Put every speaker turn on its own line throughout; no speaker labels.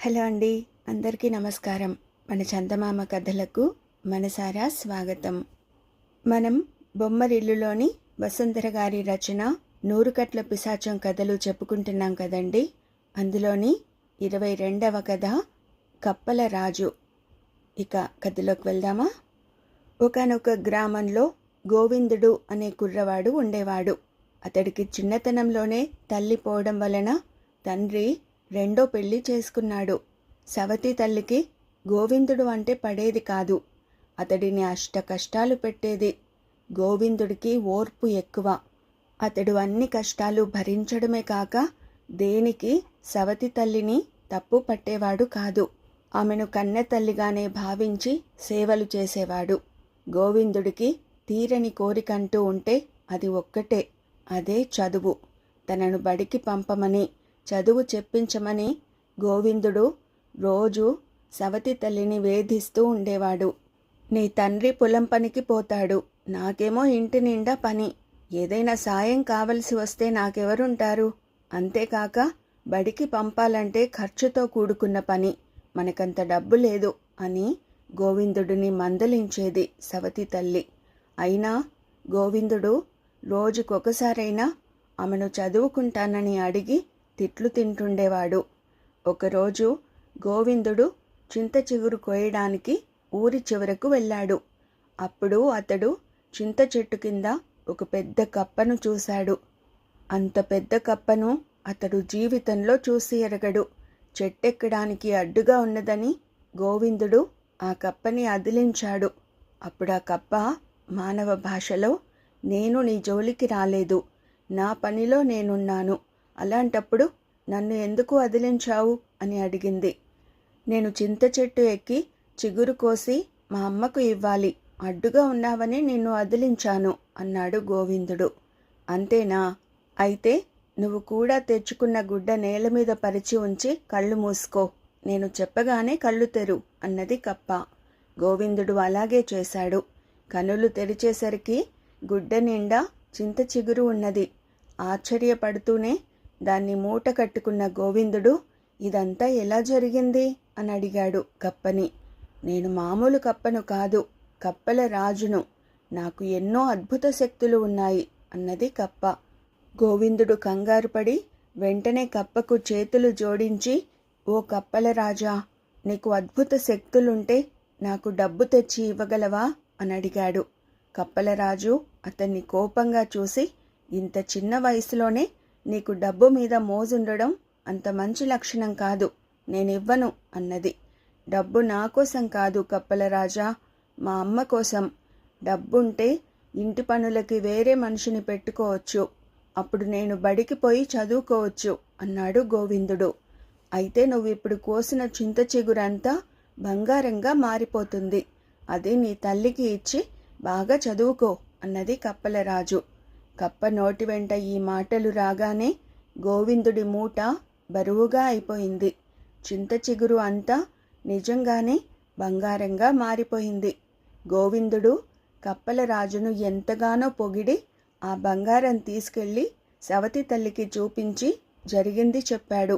Hello అండి అందరికీ నమస్కారం. మన చందమామ కథలకు మనసారా స్వాగతం. మనం బొమ్మరిల్లులోని వసుంధర గారి రచన నూరుకట్ల పిశాచం కథలు చెప్పుకుంటున్నాం కదండి. అందులోని ఇరవై రెండవ కథ కప్పల రాజు. ఇక కథలోకి వెళ్దామా? ఒకనొక గ్రామంలో గోవిందుడు అనే కుర్రవాడు ఉండేవాడు. అతడికి చిన్నతనంలోనే తల్లి పోవడం వలన తండ్రి రెండో పెళ్ళి చేసుకున్నాడు. సవతి తల్లికి గోవిందుడు అంటే పడేది కాదు. అతడిని అష్ట కష్టాలు పెట్టేది. గోవిందుడికి ఓర్పు ఎక్కువ. అతడు అన్ని కష్టాలు భరించడమే కాక దేనికి? సవతి తల్లిని తప్పు పట్టేవాడు కాదు. ఆమెను కన్నె తల్లిగానే భావించి సేవలు చేసేవాడు. గోవిందుడికి తీరని కోరికంటూ ఉంటే అది ఒక్కటే. అదే చదువు. తనను బడికి పంపమని చదువు చెప్పించమని గోవిందుడు రోజు సవతి తల్లిని వేధిస్తూ ఉండేవాడు. నీ తండ్రి పొలం పనికి పోతాడు. నాకేమో ఇంటి నిండా పని. ఏదైనా సాయం కావలసి వస్తే నాకెవరుంటారు? అంతేకాక బడికి పంపాలంటే ఖర్చుతో కూడుకున్న పని. మనకంత డబ్బు లేదు అని గోవిందుడిని మందలించేది సవతి తల్లి. అయినా గోవిందుడు రోజుకొకసారైనా ఆమెను చదువుకుంటానని అడిగి తిట్లు తింటుండేవాడు. ఒకరోజు గోవిందుడు చింత చిగురు కోయడానికి ఊరి చివరకు వెళ్ళాడు. అప్పుడు అతడు చింత చెట్టు కింద ఒక పెద్ద కప్పను చూశాడు. అంత పెద్ద కప్పను అతడు జీవితంలో చూసి ఎరగడు. చెట్టెక్కడానికి అడ్డుగా ఉన్నదని గోవిందుడు ఆ కప్పని అదిలించాడు. అప్పుడు ఆ కప్ప మానవ భాషలో నేను నీ జోలికి రాలేదు. నా పనిలో నేనున్నాను. అలాంటప్పుడు నన్ను ఎందుకు వదిలించావు అని అడిగింది. నేను చింత చెట్టు ఎక్కి చిగురు కోసి మా అమ్మకు ఇవ్వాలి. అడ్డుగా ఉన్నావని నిన్ను వదిలించాను అన్నాడు గోవిందుడు. అంతేనా? అయితే నువ్వు కూడా తెచ్చుకున్న గుడ్డ నేల మీద పరిచి ఉంచి కళ్ళు మూసుకో. నేను చెప్పగానే కళ్ళు తెరు అన్నది కప్ప. గోవిందుడు అలాగే చేశాడు. కనులు తెరిచేసరికి గుడ్డ నిండా చింత చిగురు ఉన్నది. ఆశ్చర్యపడుతూనే దాన్ని మూట కట్టుకున్న గోవిందుడు ఇదంతా ఎలా జరిగింది? అని అడిగాడు కప్పని. నేను మామూలు కప్పను కాదు కప్పల రాజును. నాకు ఎన్నో అద్భుత శక్తులు ఉన్నాయి అన్నది కప్ప. గోవిందుడు కంగారుపడి వెంటనే కప్పకు చేతులు జోడించి ఓ కప్పల రాజా నీకు అద్భుత శక్తులుంటే నాకు డబ్బు తెచ్చి ఇవ్వగలవా? అని అడిగాడు. కప్పలరాజు అతన్ని కోపంగా చూసి ఇంత చిన్న వయసులోనే నీకు డబ్బు మీద మోజుండడం అంత మంచి లక్షణం కాదు నేనివ్వను అన్నది. డబ్బు నా కోసం కాదు కప్పలరాజా మా అమ్మ కోసం. డబ్బుంటే ఇంటి పనులకి వేరే మనిషిని పెట్టుకోవచ్చు. అప్పుడు నేను బడికి పోయి చదువుకోవచ్చు అన్నాడు గోవిందుడు. అయితే నువ్వు ఇప్పుడు కోసిన చింత చిగురంతా బంగారంగా మారిపోతుంది. అది నీ తల్లికి ఇచ్చి బాగా చదువుకో అన్నది కప్పలరాజు కప్ప నోటి వెంట ఈ మాటలు రాగానే గోవిందుడి మూట బరువుగా అయిపోయింది. చింత చిగురు అంతా నిజంగానే బంగారంగా మారిపోయింది. గోవిందుడు కప్పల రాజును ఎంతగానో పొగిడి ఆ బంగారం తీసుకెళ్ళి సవతి తల్లికి చూపించి జరిగింది చెప్పాడు.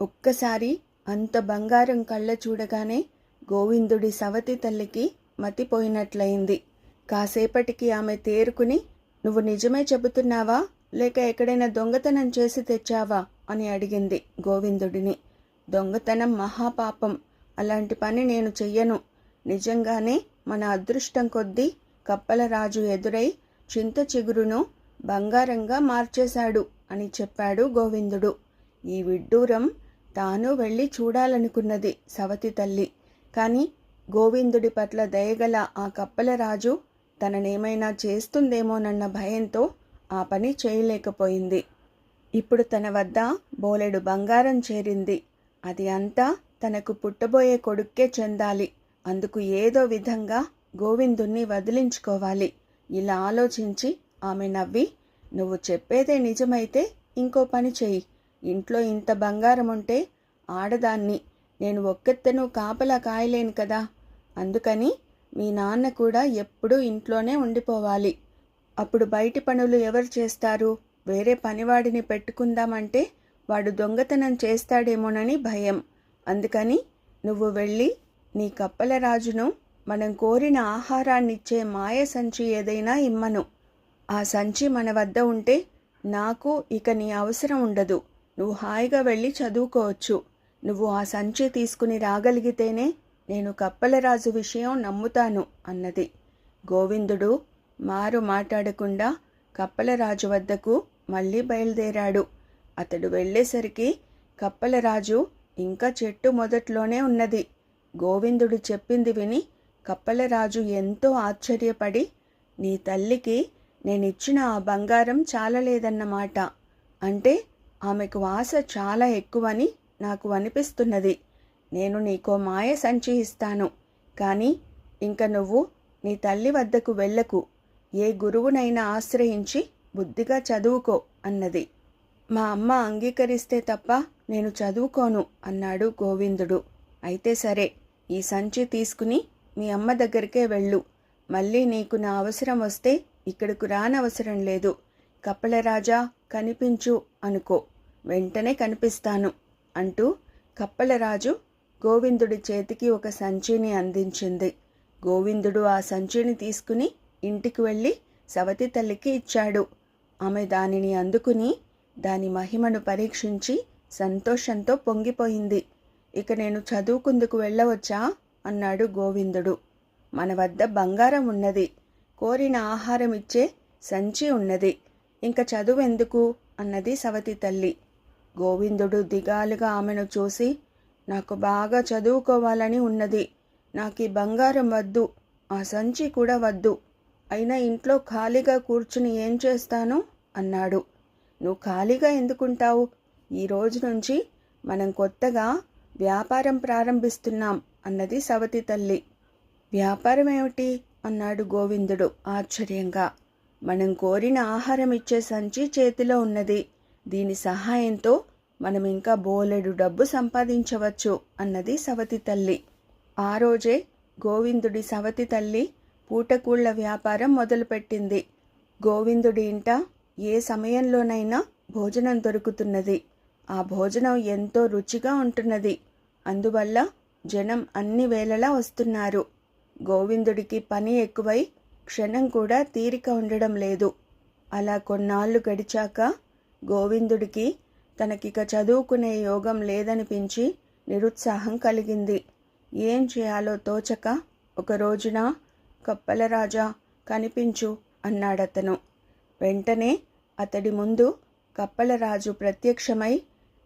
ఒక్కసారి అంత బంగారం కళ్ళ చూడగానే గోవిందుడి సవతి తల్లికి మతిపోయినట్లయింది. కాసేపటికి ఆమె తేరుకుని నువ్వు నిజమే చెబుతున్నావా? లేక ఎక్కడైనా దొంగతనం చేసి తెచ్చావా? అని అడిగింది గోవిందుడిని. దొంగతనం మహాపాపం. అలాంటి పని నేను చెయ్యను. నిజంగానే మన అదృష్టం కొద్దీ కప్పలరాజు ఎదురై చింత చిగురును బంగారంగా మార్చేశాడు అని చెప్పాడు గోవిందుడు. ఈ విడ్డూరం తాను వెళ్ళి చూడాలనుకున్నది సవతి తల్లి. కానీ గోవిందుడి పట్ల దయగల ఆ కప్పలరాజు తననేమైనా చేస్తుందేమోనన్న భయంతో ఆ పని చేయలేకపోయింది. ఇప్పుడు తన వద్ద బోలెడు బంగారం చేరింది. అది అంతా తనకు పుట్టబోయే కొడుక్కే చెందాలి. అందుకు ఏదో విధంగా గోవిందుణ్ణి వదిలించుకోవాలి. ఇలా ఆలోచించి ఆమె నవ్వి నువ్వు చెప్పేదే నిజమైతే ఇంకో పని చెయ్యి. ఇంట్లో ఇంత బంగారం ఉంటే ఆడదాన్ని. నేను ఒక్కెత్తను కాపలా కాయలేను కదా. అందుకని మీ నాన్న కూడా ఎప్పుడూ ఇంట్లోనే ఉండిపోవాలి. అప్పుడు బయటి పనులు ఎవరు చేస్తారు? వేరే పనివాడిని పెట్టుకుందామంటే వాడు దొంగతనం చేస్తాడేమోనని భయం. అందుకని నువ్వు వెళ్ళి నీ కప్పల రాజును మనం కోరిన ఆహారాన్నిచ్చే మాయ సంచి ఏదైనా ఇమ్మను. ఆ సంచి మన వద్ద ఉంటే నాకు ఇక నీ అవసరం ఉండదు. నువ్వు హాయిగా వెళ్ళి చదువుకోవచ్చు. నువ్వు ఆ సంచి తీసుకుని రాగలిగితేనే నేను కప్పలరాజు విషయం నమ్ముతాను అన్నది. గోవిందుడు మారు మాట్లాడకుండా కప్పలరాజు వద్దకు మళ్ళీ బయలుదేరాడు. అతడు వెళ్ళేసరికి కప్పలరాజు ఇంకా చెట్టు మొదట్లోనే ఉన్నది. గోవిందుడు చెప్పింది విని కప్పలరాజు ఎంతో ఆశ్చర్యపడి నీ తల్లికి నేనిచ్చిన ఆ బంగారం చాలలేదన్నమాట. అంటే ఆమెకు ఆశ చాలా ఎక్కువని నాకు అనిపిస్తున్నది. నేను నీకో మాయ సంచి ఇస్తాను కానీ ఇంక నువ్వు నీ తల్లి వద్దకు వెళ్ళకు. ఏ గురువునైనా ఆశ్రయించి బుద్ధిగా చదువుకో అన్నది. మా అమ్మ అంగీకరిస్తే తప్ప నేను చదువుకోను అన్నాడు గోవిందుడు. అయితే సరే ఈ సంచి తీసుకుని మీ అమ్మ దగ్గరికే వెళ్ళు. మళ్ళీ నీకు నా అవసరం వస్తే ఇక్కడకు రానవసరం లేదు. కప్పలరాజా కనిపించు అనుకో. వెంటనే కనిపిస్తాను అంటూ కప్పలరాజు గోవిందుడి చేతికి ఒక సంచిని అందించింది. గోవిందుడు ఆ సంచిని తీసుకుని ఇంటికి వెళ్ళి సవతి తల్లికి ఇచ్చాడు. ఆమె దానిని అందుకుని దాని మహిమను పరీక్షించి సంతోషంతో పొంగిపోయింది. ఇక నేను చదువుకుందుకు వెళ్ళవచ్చా? అన్నాడు గోవిందుడు. మన వద్ద బంగారం ఉన్నది. కోరిన ఆహారం ఇచ్చే సంచి ఉన్నది. ఇంక చదువెందుకు? అన్నది సవతి తల్లి. గోవిందుడు దిగాలుగా ఆమెను చూసి నాకు బాగా చదువుకోవాలని ఉన్నది. నాకు ఈ బంగారం వద్దు ఆ సంచి కూడా వద్దు. అయినా ఇంట్లో ఖాళీగా కూర్చుని ఏం చేస్తాను? అన్నాడు. నువ్వు ఖాళీగా ఎందుకుంటావు? ఈ రోజు నుంచి మనం కొత్తగా వ్యాపారం ప్రారంభిస్తున్నాం అన్నది సవతి తల్లి. వ్యాపారం ఏమిటి? అన్నాడు గోవిందుడు ఆశ్చర్యంగా. మనం కోరిన ఆహారం ఇచ్చే సంచి చేతిలో ఉన్నది. దీని సహాయంతో మనం ఇంకా బోలెడు డబ్బు సంపాదించవచ్చు అన్నది సవతి తల్లి. ఆ రోజే గోవిందుడి సవతి తల్లి పూటకూళ్ళ వ్యాపారం మొదలుపెట్టింది. గోవిందుడి ఇంట ఏ సమయంలోనైనా భోజనం దొరుకుతున్నది. ఆ భోజనం ఎంతో రుచిగా ఉంటున్నది. అందువల్ల జనం అన్ని వేళలా వస్తున్నారు. గోవిందుడికి పని ఎక్కువై క్షణం కూడా తీరిక ఉండడం లేదు. అలా కొన్నాళ్ళు గడిచాక గోవిందుడికి తనకిక చదువుకునే యోగం లేదనిపించి నిరుత్సాహం కలిగింది. ఏం చేయాలో తోచక ఒక రోజున కప్పలరాజా కనిపించు అన్నాడతను. వెంటనే అతడి ముందు కప్పలరాజు ప్రత్యక్షమై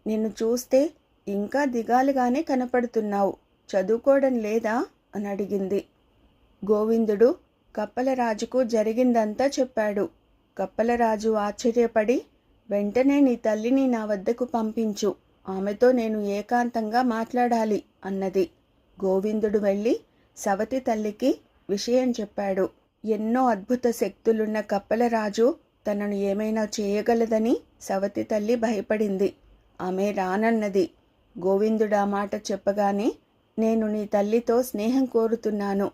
నిన్ను చూస్తే ఇంకా దిగాలుగానే కనపడుతున్నావు చదువుకోవడం లేదా? అని అడిగింది గోవిందుడు కప్పలరాజుకు జరిగిందంతా చెప్పాడు. కప్పలరాజు ఆశ్చర్యపడి వెంటనే నీ తల్లిని నా వద్దకు పంపించు. ఆమెతో నేను ఏకాంతంగా మాట్లాడాలి అన్నది. గోవిందుడు వెళ్ళి సవతి తల్లికి విషయం చెప్పాడు. ఎన్నో అద్భుత శక్తులున్న కప్పలరాజు తనను ఏమైనా చేయగలదని సవతి తల్లి భయపడింది. ఆమె రానన్నది. గోవిందుడా మాట చెప్పగానే నేను నీ తల్లితో స్నేహం కోరుతున్నాను.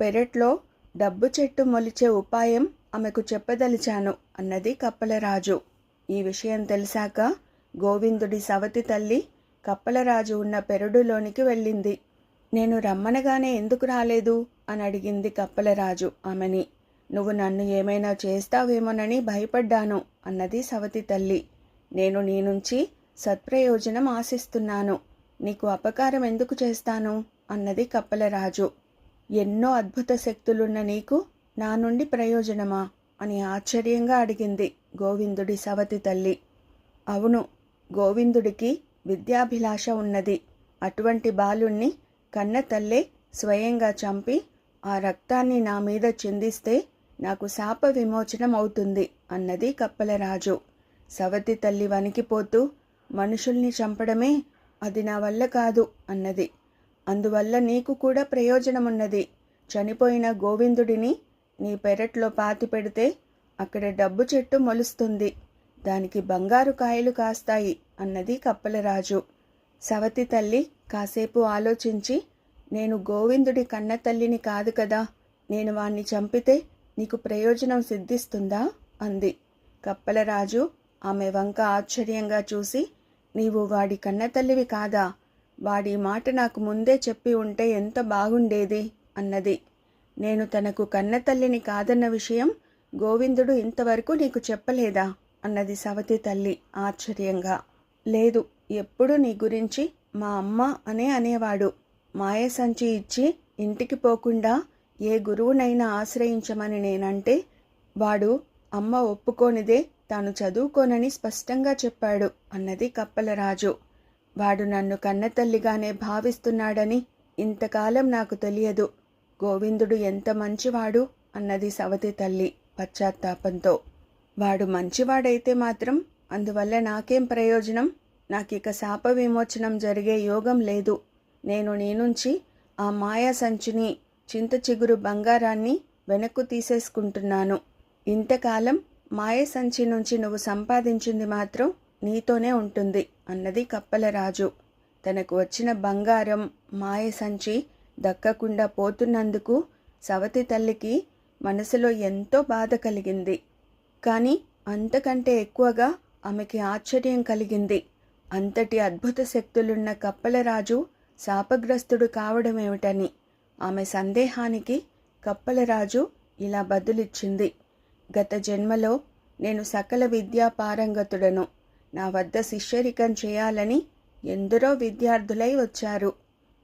పెరట్లో డబ్బు చెట్టు మొలిచే ఉపాయం ఆమెకు చెప్పదలిచాను అన్నది కప్పలరాజు ఈ విషయం తెలిసాక గోవిందుడి సవతి తల్లి కప్పలరాజు ఉన్న పెరడులోనికి వెళ్ళింది. నేను రమ్మనగానే ఎందుకు రాలేదు అని అడిగింది కప్పలరాజు ఆమెని. నువ్వు నన్ను ఏమైనా చేస్తావేమోనని భయపడ్డాను అన్నది సవతి తల్లి. నేను నీ నుంచి సత్ప్రయోజనం ఆశిస్తున్నాను. నీకు అపకారం ఎందుకు చేస్తాను అన్నది కప్పలరాజు. ఎన్నో అద్భుత శక్తులున్న నీకు నా నుండి ప్రయోజనమా? అని ఆశ్చర్యంగా అడిగింది గోవిందుడి సవతి తల్లి. అవును గోవిందుడికి విద్యాభిలాష ఉన్నది. అటువంటి బాలుణ్ణి కన్న తల్లే స్వయంగా చంపి ఆ రక్తాన్ని నా మీద చిందిస్తే నాకు శాప విమోచనం అవుతుంది అన్నది కప్పలరాజు. సవతి తల్లి వణికిపోతూ మనుషుల్ని చంపడమే అది నా వల్ల కాదు అన్నది. అందువల్ల నీకు కూడా ప్రయోజనమున్నది. చనిపోయిన గోవిందుడిని నీ పెరట్లో పాతి పెడితే అక్కడ డబ్బు చెట్టు మొలుస్తుంది. దానికి బంగారు కాయలు కాస్తాయి అన్నది కప్పలరాజు. సవతి తల్లి కాసేపు ఆలోచించి నేను గోవిందుడి కన్న తల్లిని కాదు కదా నేను వాణ్ణి చంపితే నీకు ప్రయోజనం సిద్ధిస్తుందా? అంది. కప్పలరాజు ఆమె వంక ఆశ్చర్యంగా చూసి నీవు వాడి కన్నతల్లివి కాదా? వాడి మాట నాకు ముందే చెప్పి ఉంటే ఎంత బాగుండేది? అన్నది. నేను తనకు కన్నతల్లిని కాదన్న విషయం గోవిందుడు ఇంతవరకు నీకు చెప్పలేదా? అన్నది సవతి తల్లి ఆశ్చర్యంగా. లేదు ఎప్పుడు నీ గురించి మా అమ్మ అనే అనేవాడు. మాయ సంచి ఇచ్చి ఇంటికి పోకుండా ఏ గురువునైనా ఆశ్రయించమని నేనంటే వాడు అమ్మ ఒప్పుకోనిదే తాను చదువుకోనని స్పష్టంగా చెప్పాడు అన్నది కప్పలరాజు. వాడు నన్ను కన్నతల్లిగానే భావిస్తున్నాడని ఇంతకాలం నాకు తెలియదు. గోవిందుడు ఎంత మంచివాడు? అన్నది సవతి తల్లి పశ్చాత్తాపంతో. వాడు మంచివాడైతే మాత్రం అందువల్ల నాకేం ప్రయోజనం? నాకిక శాప విమోచనం జరిగే యోగం లేదు. నేను నీ నుంచి ఆ మాయా సంచిని చింత చిగురు బంగారాన్ని వెనక్కు తీసేసుకుంటున్నాను. ఇంతకాలం మాయ సంచి నుంచి నువ్వు సంపాదించింది మాత్రం నీతోనే ఉంటుంది అన్నది కప్పలరాజు. తనకు వచ్చిన బంగారం మాయ సంచి దక్కకుండా పోతున్నందుకు సవతి తల్లికి మనసులో ఎంతో బాధ కలిగింది. కానీ అంతకంటే ఎక్కువగా ఆమెకి ఆశ్చర్యం కలిగింది. అంతటి అద్భుత శక్తులున్న కప్పలరాజు శాపగ్రస్తుడు కావడమేమిటని ఆమె సందేహానికి కప్పలరాజు ఇలా బదులిచ్చింది. గత జన్మలో నేను సకల విద్యా పారంగతుడను నా వద్ద శిష్యరికం చేయాలని ఎందరో విద్యార్థులై వచ్చారు.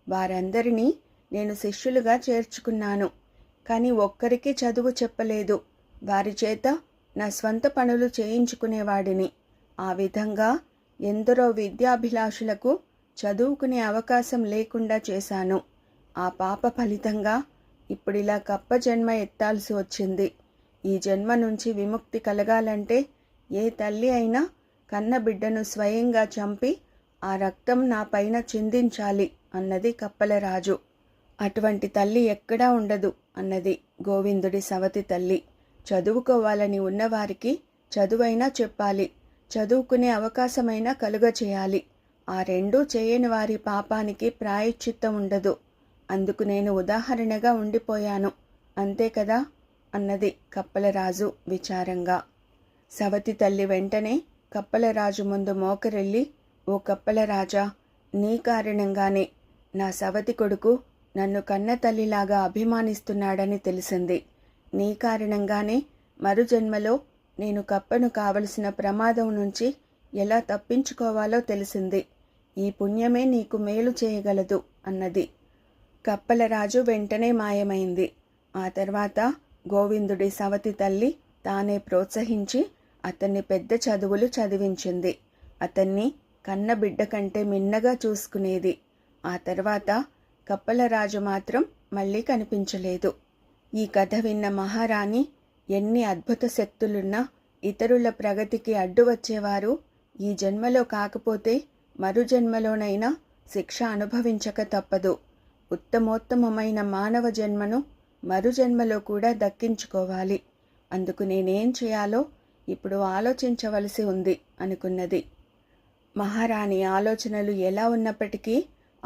వారందరినీ నేను శిష్యులుగా చేర్చుకున్నాను. కానీ ఒక్కరికి చదువు చెప్పలేదు. వారి చేత నా స్వంత పనులు చేయించుకునేవాడిని. ఆ విధంగా ఎందరో విద్యాభిలాషులకు చదువుకునే అవకాశం లేకుండా చేశాను. ఆ పాప ఫలితంగా ఇప్పుడిలా కప్ప జన్మ ఎత్తాల్సి వచ్చింది. ఈ జన్మ నుంచి విముక్తి కలగాలంటే ఏ తల్లి అయినా కన్న బిడ్డను స్వయంగా చంపి ఆ రక్తం నా పైన చిందించాలి అన్నది కప్పలరాజు. అటువంటి తల్లి ఎక్కడా ఉండదు అన్నది గోవిందుడి సవతి తల్లి. చదువుకోవాలని ఉన్నవారికి చదువైనా చెప్పాలి చదువుకునే అవకాశమైనా కలుగ చేయాలి. ఆ రెండూ చేయని వారి పాపానికి ప్రాయశ్చిత్తం ఉండదు. అందుకు నేను ఉదాహరణగా ఉండిపోయాను. అంతే కదా? అన్నది కప్పలరాజు విచారంగా. సవతి తల్లి వెంటనే కప్పలరాజు ముందు మోకరెళ్ళి ఓ కప్పలరాజా నీ కారణంగానే నా సవతి కొడుకు నన్ను కన్న తల్లిలాగా అభిమానిస్తున్నాడని తెలిసింది. నీ కారణంగానే మరు జన్మలో నేను కప్పను కావలసిన ప్రమాదం నుంచి ఎలా తప్పించుకోవాలో తెలిసింది. ఈ పుణ్యమే నీకు మేలు చేయగలదు అన్నది. కప్పలరాజు వెంటనే మాయమైంది. ఆ తర్వాత గోవిందుడి సవతి తల్లి తానే ప్రోత్సహించి అతన్ని పెద్ద చదువులు చదివించింది. అతన్ని కన్న బిడ్డ కంటే మిన్నగా చూసుకునేది. ఆ తర్వాత కప్పలరాజు మాత్రం మళ్ళీ కనిపించలేదు. ఈ కథ విన్న మహారాణి ఎన్ని అద్భుత శక్తులున్నా ఇతరుల ప్రగతికి అడ్డు వచ్చేవారు. ఈ జన్మలో కాకపోతే మరు జన్మలోనైనా శిక్ష అనుభవించక తప్పదు. ఉత్తమోత్తమమైన మానవ జన్మను మరు జన్మలో కూడా దక్కించుకోవాలి. అందుకు నేనేం చేయాలో ఇప్పుడు ఆలోచించవలసి ఉంది అనుకున్నది. మహారాణి ఆలోచనలు ఎలా ఉన్నప్పటికీ